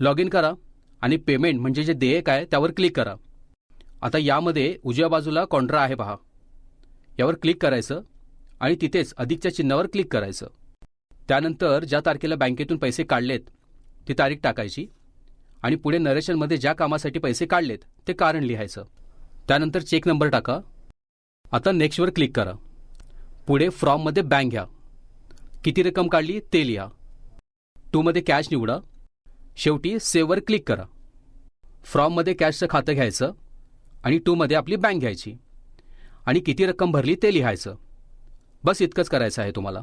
Log in करा आणि payment म्हणजे जे देयक आहे त्यावर क्लिक करा. आता यामध्ये उजव्या बाजूला कॉन्ट्रा आहे पहा. यावर क्लिक करायचं आणि तिथेच अधिकच्या चिन्हावर क्लिक करायचं. त्यानंतर ज्या तारखेला बँकेतून पैसे काढलेत ती तारीख टाकायची आणि पुढे नरेशनमध्ये ज्या कामासाठी पैसे काढलेत ते कारण लिहायचं. त्यानंतर चेक नंबर टाका. आता नेक्स्टवर क्लिक करा. पुढे फ्रॉममध्ये बँक घ्या. किती रक्कम काढली ते लिहा. टूमध्ये कॅश निवडा. शेवटी सेवर क्लिक करा. फ्रॉममध्ये कॅशचं खातं घ्यायचं आणि टूमध्ये आपली बँक घ्यायची. आणि किती रक्कम भरली ते लिहायचं. बस इतकंच करायचं आहे तुम्हाला.